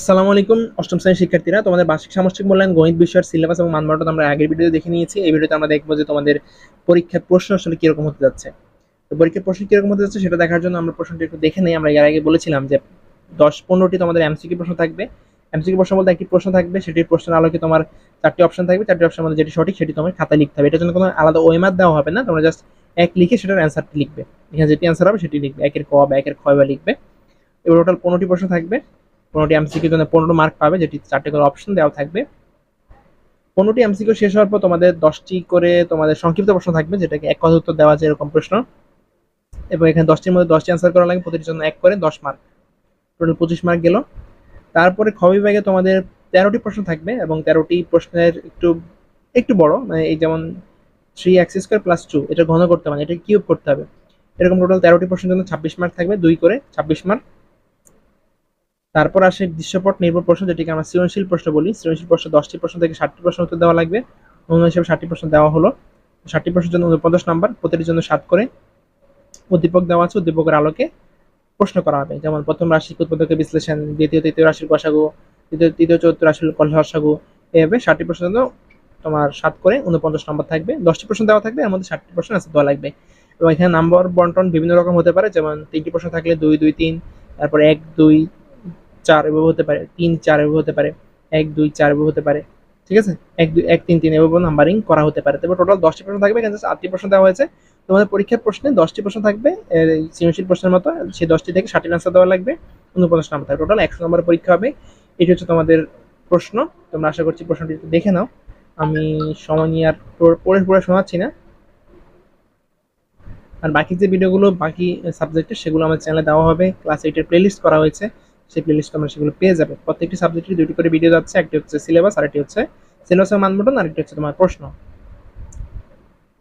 আসসালামু আলাইকুম, অষ্টম শ্রেণির শিক্ষার্থীরা। তোমাদের বার্ষিক সামষ্টিক মূল্যায়ন, গণিত, বিষয়ের সিলেবাস এবং মানদণ্ড আমরা আগের ভিডিওতে দেখে নিয়েছি। এই ভিডিওতে আমরা দেখব যে তোমাদের পরীক্ষার প্রশ্ন আসলে কীরকম হতে যাচ্ছে। তো পরীক্ষার প্রশ্ন কীরকম হতে যাচ্ছে সেটা দেখার জন্য আমরা প্রশ্নটি একটু দেখে নেই। আমরা এর আগে বলেছিলাম যে দশ পনেরোটি তোমাদের এমসিকিউ প্রশ্ন থাকবে। এমসিকিউ প্রশ্ন বলতে একটি প্রশ্ন থাকবে, সেটির প্রশ্নের আলোকে তোমার চারটি অপশন থাকবে। চারটি অপশন মধ্যে যেটি সঠিক সেটি তোমার খাতায় লিখতে হবে। এটার জন্য কোনো আলাদা ওয়েমার দেওয়া হবে না। তোমরা জাস্ট এক লিখে সেটার অ্যান্সারটি লিখবে। এখানে যেটি অ্যান্সার হবে সেটি লিখবে। একের ক বা একের ক্ষয় বা লিখবে। এবার টোটাল পনেরোটি প্রশ্ন থাকবে। পনেরোটি এমসিকিউ জন্য পনেরো মার্ক পাবে, যেটি চারটে করে অপশন দেওয়া থাকবে। পনেরোটি এমসিকিউ শেষ হওয়ার পর তোমাদের দশটি করে তোমাদের সংক্ষিপ্ত প্রশ্ন থাকবে, যেটাকে এক কথা উত্তর দেওয়া যায় এরকম প্রশ্ন। এবং এখানে দশটির মধ্যে দশটি অ্যান্সার করা লাগে, প্রতিটির জন্য এক করে দশ মার্ক টোটাল পঁচিশ মার্ক গেল। তারপরে খ বিভাগে তোমাদের তেরোটি প্রশ্ন থাকবে এবং তেরোটি প্রশ্নের একটু একটু বড় মানে এই যেমন three x square plus two এটা ঘন করতে হবে এটা কিউব করতে হবে। এরকম টোটাল তেরোটি প্রশ্নের জন্য ছাব্বিশ মার্ক থাকবে, দুই করে ছাব্বিশ মার্ক তারপর আসে দৃশ্যপট নির্ভর প্রশ্ন, যেটিকে আমরা সৃজনশীল প্রশ্ন বলি। সৃজনশীল প্রশ্ন দশটি প্রশ্ন থেকে ষাটটি প্রশ্ন উত্তর দেওয়া লাগবে। অনুমান হিসেবে ষাটটি প্রশ্ন দেওয়া হলো। ষাটটি প্রশ্নের জন্য উনপঞ্চাশ নাম্বার, প্রতিটির জন্য সাত করে। উদ্দীপক দেওয়া আছে উদ্দীপকের আলোকে প্রশ্ন করা হবে। যেমন প্রথম রাশি উৎপাদকের বিশ্লেষণ, দ্বিতীয়, তৃতীয় রাশির কষাগু তৃতীয় তৃতীয়, চতুর্থ রাশির কষাগু এভাবে ষাটটি প্রশ্ন জন্য তোমার সাত করে উনপঞ্চাশ নম্বর থাকবে। দশটি প্রশ্ন দেওয়া থাকবে, এর মধ্যে ষাটটি প্রশ্ন আছে, দেওয়া লাগবে। এবং এখানে নাম্বার বন্টন বিভিন্ন রকম হতে পারে। যেমন তিনটি প্রশ্ন থাকলে দুই দুই, তিন, তারপর এক, দুই চার এভাবে হতে পারে, তিন চার এভাবে হতে পারে, এক, দুই, চার এভাবে হতে পারে, ঠিক আছে? এক, দুই, এক, তিন তিন এভাবে নাম্বারিং করা হতে পারে। তবে টোটাল দশটি প্রশ্ন থাকবে, এখানে আটটি প্রশ্ন দেওয়া হয়েছে। তোমাদের পরীক্ষার প্রশ্নে দশটি প্রশ্ন থাকবে সৃজনশীল প্রশ্নের মতো, সেই দশটি থেকে ষাটটি আনসার দেওয়া লাগবে উনপঞ্চাশ নাম্বার থাকবে। টোটাল একশো নম্বরের পরীক্ষা হবে, এটি হচ্ছে তোমাদের প্রশ্ন, তোমরা আশা করছি প্রশ্নটি দেখে নাও। আমি সময় নিয়ে আর পড়ে পড়ে শোনাচ্ছি না। আর বাকি যে ভিডিওগুলো বাকি সাবজেক্টের সেগুলো আমার চ্যানেলে দেওয়া হবে ক্লাস এইটের প্লেলিস্ট করা হয়েছে। সেই প্লেলিস্ট তোমরা সেগুলো পেয়ে যাবে। প্রত্যেকটি সাবজেক্টের দুটি করে ভিডিও যাচ্ছে, একটি হচ্ছে সিলেবাস আর একটি হচ্ছে সিলেবাসের মানবটন আর একটি হচ্ছে তোমার প্রশ্ন।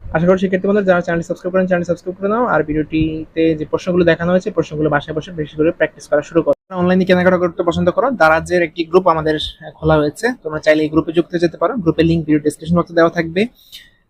আশা করি শিক্ষার্থী বন্ধুরা, যারা চ্যানেল সাবস্ক্রাইব করেন চ্যানেল সাবস্ক্রাইব করে নাও আর ভিডিওটিতে যে প্রশ্নগুলো দেখানো হয়েছে, প্রশ্নগুলো বাসায় বসে বেশি করে প্র্যাকটিস করা শুরু করো। অনলাইনে কেনাকাটা করতে পছন্দ করো। দারাজের একটি গ্রুপ আমাদের খোলা হয়েছে। তোমরা চাইলে এই গ্রুপে যুক্ত যেতে পারো। গ্রুপের লিঙ্ক ভিডিও ডিসক্রিপশন বক্সে দেওয়া থাকবে।